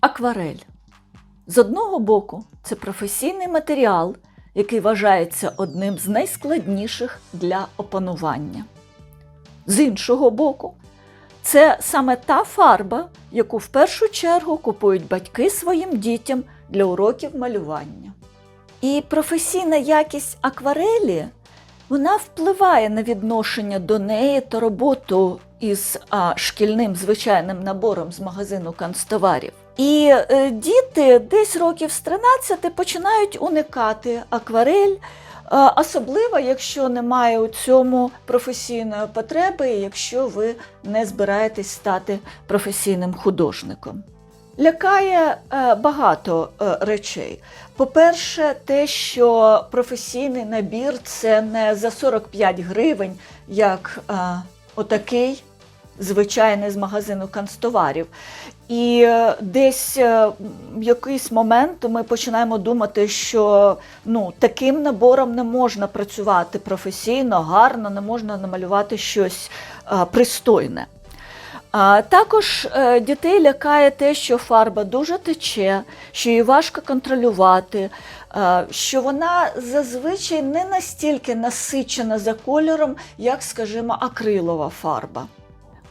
Акварель. З одного боку, це професійний матеріал, який вважається одним з найскладніших для опанування. З іншого боку, це саме та фарба, яку в першу чергу купують батьки своїм дітям для уроків малювання. І професійна якість акварелі вона впливає на відношення до неї та роботу із а, шкільним звичайним набором з магазину канцтоварів. І е, діти десь років з 13 починають уникати акварель, е, особливо якщо немає у цьому професійної потреби, якщо ви не збираєтесь стати професійним художником. Лякає е, багато речей. По-перше, те, що професійний набір це не за 45 гривень, як отакий звичайний з магазину канцтоварів. І е, десь е, в якийсь момент ми починаємо думати, що ну, таким набором не можна працювати професійно, гарно, не можна намалювати щось е, пристойне. А також дітей лякає те, що фарба дуже тече, що її важко контролювати, що вона зазвичай не настільки насичена за кольором, як, скажімо, акрилова фарба.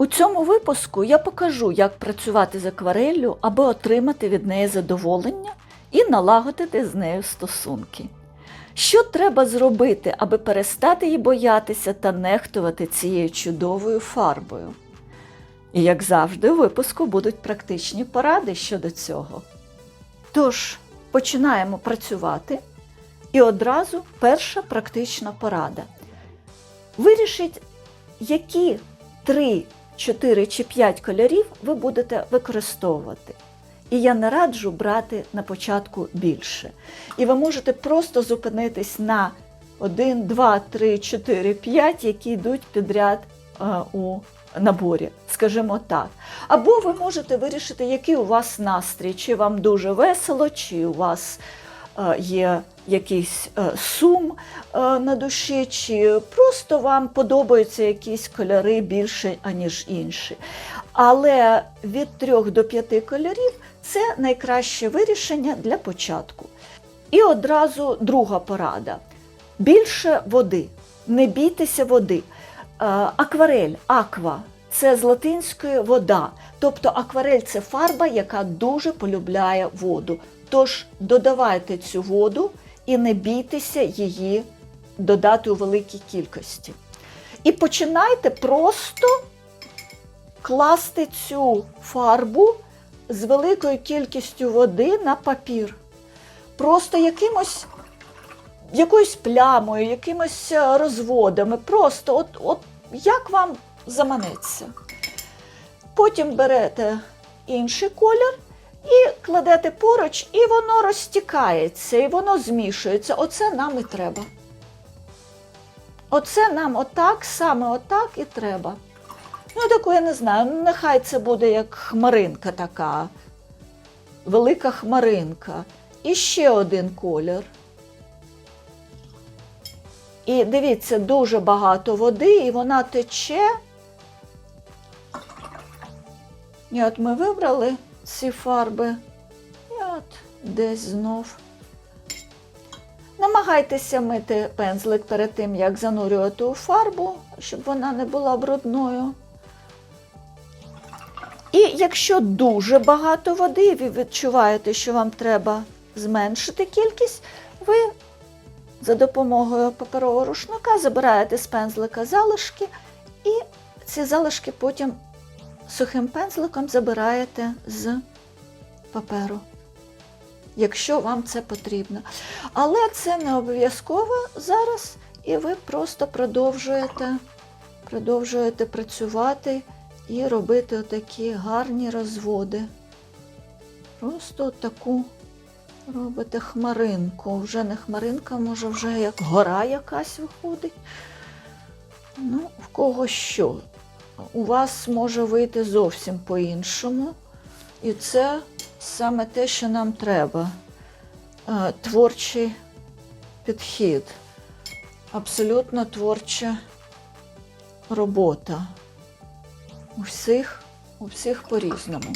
У цьому випуску я покажу, як працювати з аквареллю, аби отримати від неї задоволення і налагодити з нею стосунки. Що треба зробити, аби перестати її боятися та нехтувати цією чудовою фарбою? І, як завжди, у випуску будуть практичні поради щодо цього. Тож, починаємо працювати. І одразу перша практична порада. Вирішіть, які 3, 4 чи 5 кольорів ви будете використовувати. І я не раджу брати на початку більше. І ви можете просто зупинитись на 1, 2, 3, 4, 5, які йдуть підряд е, у наборі, скажімо так. Або ви можете вирішити, який у вас настрій, чи вам дуже весело, чи у вас є якийсь е, сум е, на душі, чи просто вам подобаються якісь кольори більше, аніж інші. Але від трьох до п'яти кольорів це найкраще вирішення для початку. І одразу друга порада: більше води. Не бійтеся води. Е, Акварель, аква це з латинської вода. Тобто акварель це фарба, яка дуже полюбляє воду. Тож додавайте цю воду і не бійтеся її додати у великій кількості. І починайте просто класти цю фарбу з великою кількістю води на папір. Просто якимось якоюсь плямою, якимось е, розводами. Просто от, от як вам заманеться. Потім берете інший колір і кладете поруч, і воно розтікається, і воно змішується. Оце нам і треба. Оце нам отак, саме отак і треба. Ну, таку я не знаю, ну, нехай це буде як хмаринка така, велика хмаринка. І ще один колір. І дивіться, дуже багато води, і вона тече. І от ми вибрали ці фарби. І от десь знов. Намагайтеся мити пензлик перед тим, як занурювати у фарбу, щоб вона не була брудною. І якщо дуже багато води, і ви відчуваєте, що вам треба зменшити кількість, ви за допомогою паперового рушника забираєте з пензлика залишки, і ці залишки потім сухим пензликом забираєте з паперу, якщо вам це потрібно. Але це не обов'язково зараз, і ви просто продовжуєте, продовжуєте працювати і робити такі гарні розводи. Просто таку робите хмаринку. Вже не хмаринка, може, вже як гора якась виходить. Ну, в кого що. У вас може вийти зовсім по-іншому. І це саме те, що нам треба. Е, Творчий підхід. Абсолютно творча робота. У всіх, у всіх по-різному.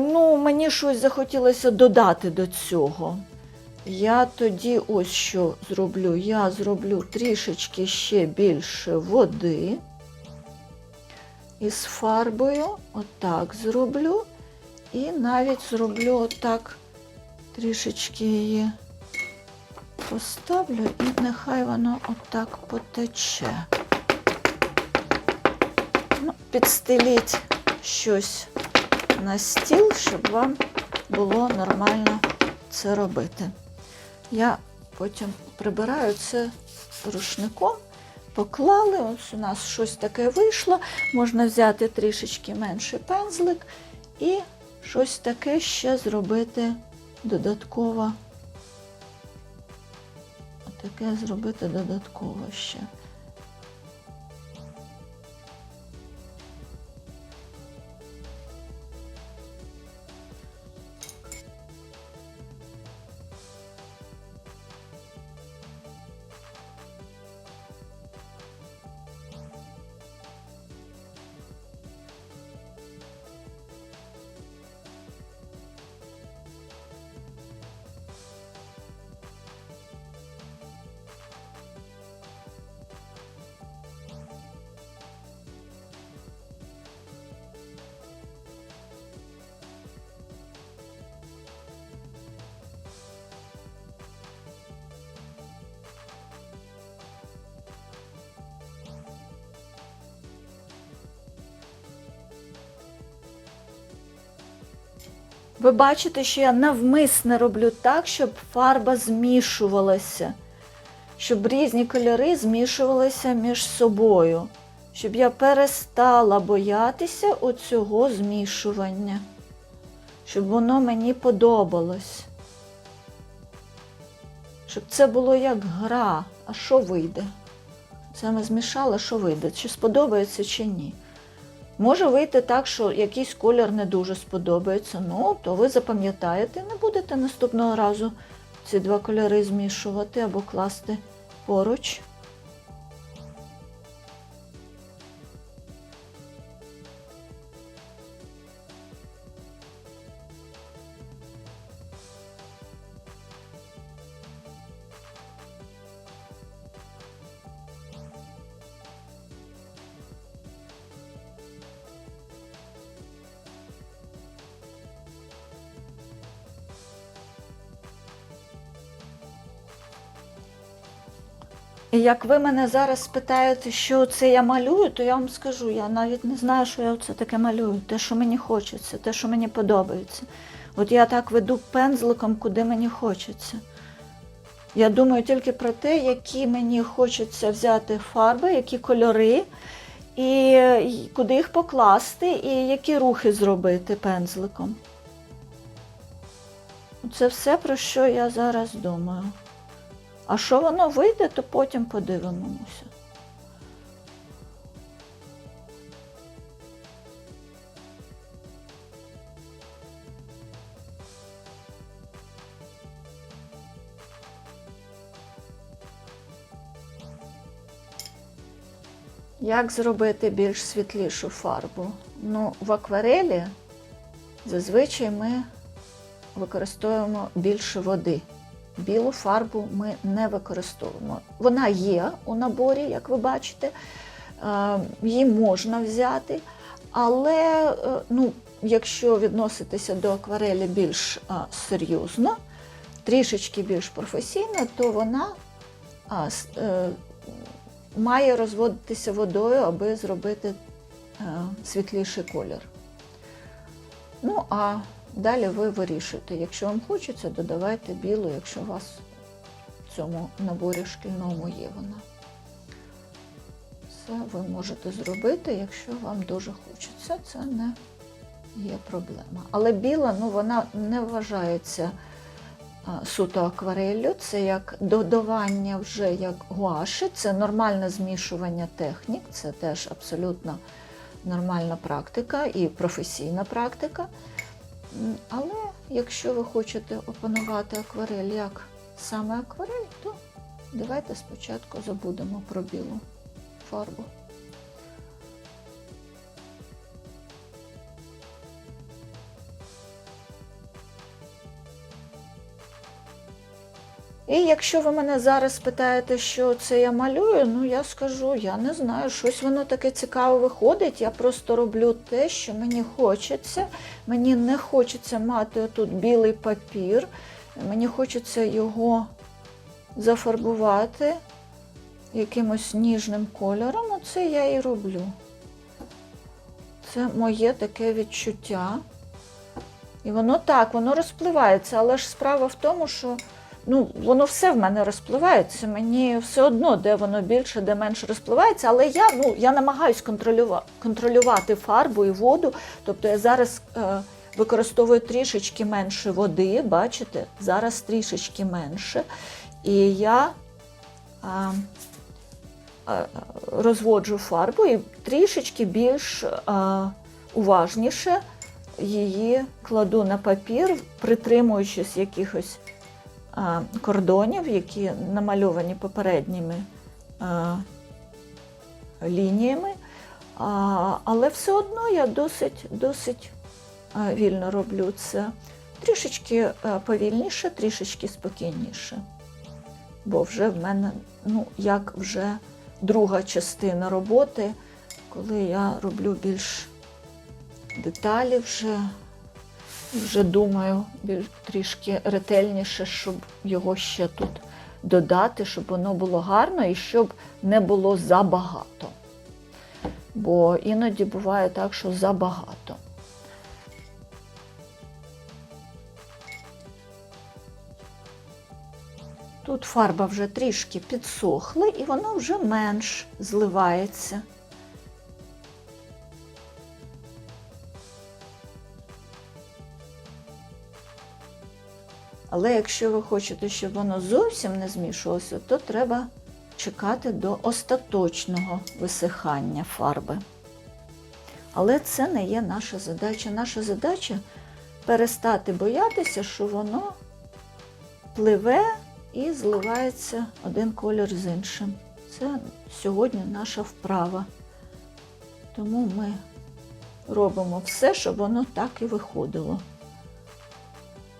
Ну, мені щось захотілося додати до цього. Я тоді ось що зроблю. Я зроблю трішечки ще більше води із фарбою. Отак зроблю. І навіть зроблю отак трішечки її поставлю, і нехай воно отак потече. Ну, підстеліть щось на стіл, щоб вам було нормально це робити. Я потім прибираю це рушником, поклали, ось у нас щось таке вийшло. Можна взяти трішечки менший пензлик і щось таке ще зробити додатково. Таке зробити додатково ще. Ви бачите, що я навмисне роблю так, щоб фарба змішувалася, щоб різні кольори змішувалися між собою, щоб я перестала боятися оцього змішування, щоб воно мені подобалось. Щоб це було як гра. А що вийде? Це ми змішали, що вийде? Чи сподобається, чи ні. Може вийти так, що якийсь колір не дуже сподобається, ну, то ви запам'ятаєте, не будете наступного разу ці два кольори змішувати або класти поруч. І як ви мене зараз спитаєте, що це я малюю, то я вам скажу, я навіть не знаю, що я це таке малюю. Те, що мені хочеться, те, що мені подобається. От я так веду пензликом, куди мені хочеться. Я думаю тільки про те, які мені хочеться взяти фарби, які кольори, і куди їх покласти, і які рухи зробити пензликом. Це все, про що я зараз думаю. А що воно вийде, то потім подивимося. Як зробити більш світлішу фарбу? Ну, в акварелі зазвичай ми використовуємо більше води. Білу фарбу ми не використовуємо. Вона є у наборі, як ви бачите, е, її можна взяти, але е, ну, якщо відноситися до акварелі більш е, серйозно, трішечки більш професійно, то вона має розводитися водою, аби зробити світліший колір. Ну, а Далі ви вирішуєте, якщо вам хочеться, додавайте білу, якщо у вас в цьому наборі шкільному є вона. Це ви можете зробити, якщо вам дуже хочеться, це не є проблема. Але біла, ну вона не вважається суто аквареллю, це як додавання вже як гуаші, це нормальне змішування технік, це теж абсолютно нормальна практика і професійна практика. Але якщо ви хочете опанувати акварель як саме акварель, то давайте спочатку забудемо про білу фарбу. І якщо ви мене зараз питаєте, що це я малюю, ну я скажу, я не знаю, щось воно таке цікаве виходить. Я просто роблю те, що мені хочеться. Мені не хочеться мати отут білий папір. Мені хочеться його зафарбувати якимось ніжним кольором. Оце я і роблю. Це моє таке відчуття. І воно так, воно розпливається, але ж справа в тому, що ну, воно все в мене розпливається. Мені все одно, де воно більше, де менше розпливається. Але я ну, я намагаюсь контролювати, контролювати фарбу і воду. Тобто я зараз е, використовую трішечки менше води, бачите? Зараз трішечки менше. І я а, а, розводжу фарбу і трішечки більш а, уважніше її кладу на папір, притримуючись якихось кордонів, які намальовані попередніми лініями. Але все одно я досить, досить вільно роблю це. Трішечки повільніше, трішечки спокійніше. Бо вже в мене, ну, як вже друга частина роботи, коли я роблю більш деталі вже, вже думаю трішки ретельніше, щоб його ще тут додати, щоб воно було гарно і щоб не було забагато. Бо іноді буває так, що забагато. Тут фарба вже трішки підсохла і воно вже менш зливається. Але якщо ви хочете, щоб воно зовсім не змішувалося, то треба чекати до остаточного висихання фарби. Але це не є наша задача. Наша задача перестати боятися, що воно пливе і зливається один колір з іншим. Це сьогодні наша вправа. Тому ми робимо все, щоб воно так і виходило.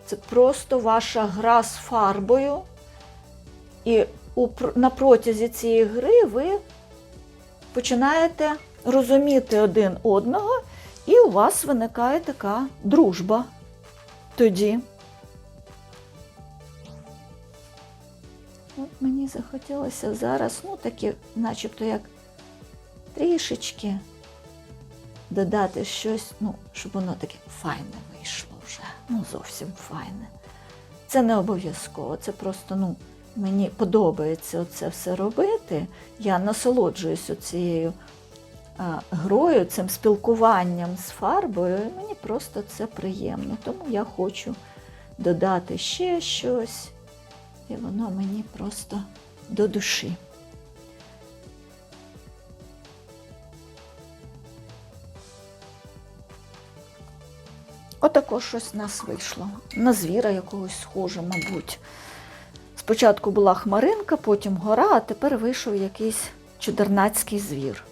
Це просто ваша гра з фарбою. І на протязі цієї гри ви починаєте розуміти один одного, і у вас виникає така дружба тоді. От мені захотілося зараз, ну такі, начебто як трішечки додати щось, ну, щоб воно таке файне вийшло. Ну, зовсім файне. Це не обов'язково, це просто, ну, мені подобається це все робити. Я насолоджуюся цією грою, цим спілкуванням з фарбою, і мені просто це приємно. Тому я хочу додати ще щось, і воно мені просто до душі. Отако щось в нас вийшло. На звіра якогось схоже, мабуть. Спочатку була хмаринка, потім гора, а тепер вийшов якийсь чудернацький звір.